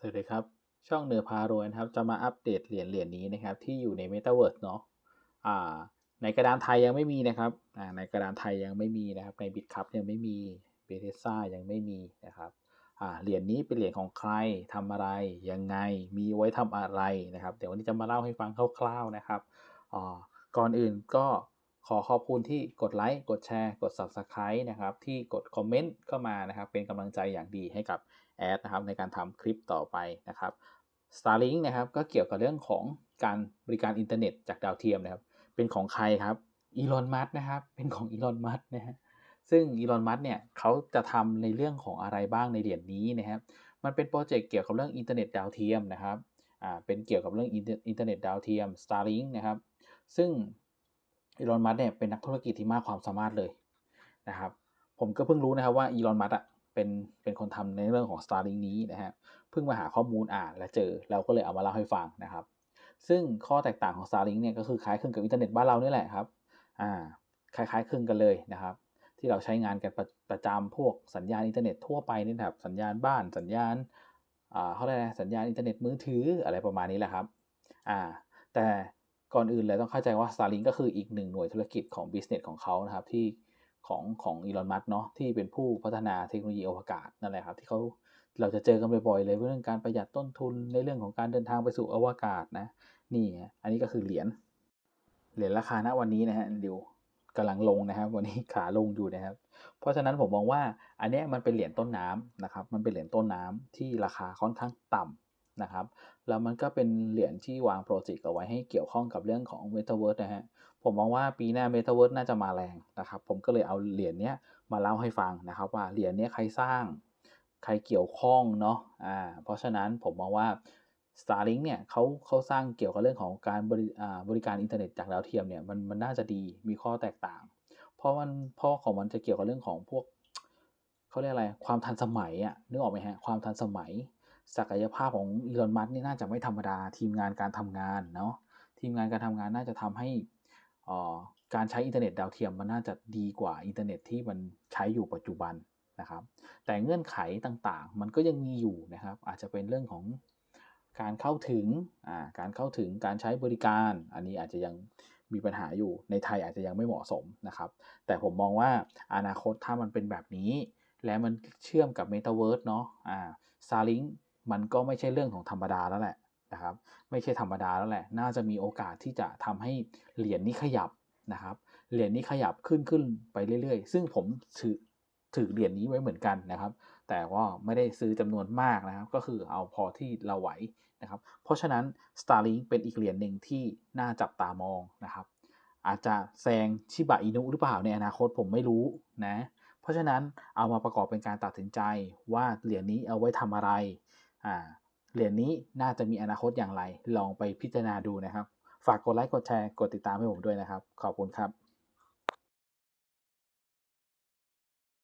สวัสดีครับ ช่องเนือพารวยนะครับ จะมาอัปเดตเหรียญเหรียญนี้นะครับ ที่อยู่ใน Metaverse เนาะอ่า ในกระดานไทยยังไม่มีนะครับอ่าในกระดานไทยยังไม่มีนะครับ ในบิตคัพยังไม่มีเบเทซ่ายังไม่มีนะครับอ่าเหรียญนี้เป็นเหรียญของใครทำอะไรยังไงมีไว้ทำอะไรนะครับ เดี๋ยววันนี้จะมาเล่าให้ฟังคร่าวๆนะครับอ่าก่อนอื่นก็ ขอขอบคุณที่กดไลค์กดแชร์ กด Subscribe นะครับที่กดคอมเมนต์เข้ามานะครับเป็นกำลังใจอย่างดีให้กับแอดนะครับในการทำคลิปต่อไปนะครับ Starlink นะครับก็เกี่ยวกับเรื่องของการบริการอินเทอร์เน็ตจากดาวเทียมนะครับเป็นของใครครับอีลอนมัสนะครับเป็นของอีลอนมัสนะฮะซึ่งอีลอนมัสเนี่ยเขาจะทำในเรื่องของอะไรบ้างในเหรียญนี้นะครับมันเป็นโปรเจกต์เกี่ยวกับเรื่องอินเทอร์เน็ตดาวเทียมนะครับอ่าเป็นเกี่ยวกับเรื่องอินเทอร์เน็ตดาวเทียม Starlink นะครับซึ่ง อีลอนมัสเนี่ยเป็นนักธุรกิจที่มากความสามารถเลยนะครับ ผมก็เพิ่งรู้นะครับว่าอีลอนมัสอะเป็นเป็นคนทำในเรื่องของ Starlink นี้นะฮะเพิ่งมาหาข้อมูลอ่านและเจอเราก็เลยเอามาเล่าให้ฟังนะครับ ซึ่งข้อแตกต่างของ Starlink เนี่ยก็คือคล้ายคลึงกับอินเทอร์เน็ตบ้านเรานี่แหละครับอ่าคล้ายๆคลึงกันเลยนะครับ ที่เราใช้งานกันประประจำพวกสัญญาณอินเทอร์เน็ตทั่วไปนี่นะครับสัญญาณบ้านสัญญาณอ่าเขาเรียกอะไรสัญญาณอินเทอร์เน็ตมือถืออะไรประมาณนี้แหละครับอ่าแต่ ก่อนอื่นเลยต้องเข้าใจว่า Starlink ก็คืออีกหนึ่งหน่วยธุรกิจของ business ของเขานะครับที่ของของอีลอนมัสเนาะที่เป็นผู้พัฒนาเทคโนโลยีอวกาศนั่นแหละครับที่เขาเราจะเจอกันบ่อยๆเลยเรื่องการประหยัดต้นทุนในเรื่องของการเดินทางไปสู่อวกาศนะนี่อันนี้ก็คือเหรียญเหรียญราคาณวันนี้นะฮะดี๋ยวกำลังลงนะครับวันนี้ขาลงอยู่นะครับ เพราะฉะนั้นผมมองว่าอันนี้มันเป็นเหรียญต้นน้ำนะครับมันเป็นเหรียญต้นน้ำที่ราคาค่อนข้างต่ำ นะครับ แล้วมันก็เป็นเหรียญที่วางโปรเจกต์เอาไว้ให้เกี่ยวข้องกับเรื่องของ Metaverse นะฮะ ผมมองว่าปีหน้า Metaverse น่าจะมาแรงนะครับ ผมก็เลยเอาเหรียญเนี้ยมาเล่าให้ฟังนะครับว่าเหรียญเนี้ยใครสร้าง ใครเกี่ยวข้องเนาะ อ่า เพราะฉะนั้นผมมองว่า Starlink เนี่ยเขาเขาสร้างเกี่ยวกับเรื่องของการบริบริการอินเทอร์เน็ตจากดาวเทียมเนี่ยมันมันน่าจะดีมีข้อแตกต่าง เพราะมันเพราะของมันจะเกี่ยวกับเรื่องของพวกเขาเรียกอะไรความทันสมัยอะนึกออกไหมฮะความทันสมัย ศักยภาพของอีลอนมัสนี่น่าจะไม่ธรรมดา ทีมงานการทำงานเนาะทีมงานการทำงานน่าจะทำให้อ่อการใช้อินเทอร์เน็ตดาวเทียมมันน่าจะดีกว่าอินเทอร์เน็ตที่มันใช้อยู่ปัจจุบันนะครับ แต่เงื่อนไขต่างๆ มันก็ยังมีอยู่นะครับ อาจจะเป็นเรื่องของการเข้าถึงอ่าการเข้าถึงการใช้บริการ อันนี้อาจจะยังมีปัญหาอยู่ในไทยอาจจะยังไม่เหมาะสมนะครับ แต่ผมมองว่าอนาคตถ้ามันเป็นแบบนี้ และมันเชื่อมกับ Metaverse เนาะอ่า Starlink มันก็ไม่ใช่เรื่องของธรรมดาแล้วแหละนะครับ ไม่ใช่ธรรมดาแล้วแหละ น่าจะมีโอกาสที่จะทำให้เหรียญนี้ขยับนะครับ เหรียญนี้ขยับขึ้นขึ้นไปเรื่อยๆ ซึ่งผมถือถือเหรียญนี้ไว้เหมือนกันนะครับ แต่ว่าไม่ได้ซื้อจำนวนมากนะครับ ก็คือเอาพอที่เราไหวนะครับ เพราะฉะนั้น Starlink เป็นอีกเหรียญหนึ่งที่น่าจับตามองนะครับ อาจจะแซงชิบะอินุหรือเปล่าในอนาคตผมไม่รู้นะ เพราะฉะนั้นเอามาประกอบเป็นการตัดสินใจว่าเหรียญนี้เอาไว้ทำอะไร เหรียญนี้น่าจะมีอนาคตอย่างไร ลองไปพิจารณาดูนะครับ ฝากกดไลค์กดแชร์กดติดตามให้ผมด้วยนะครับ ขอบคุณครับ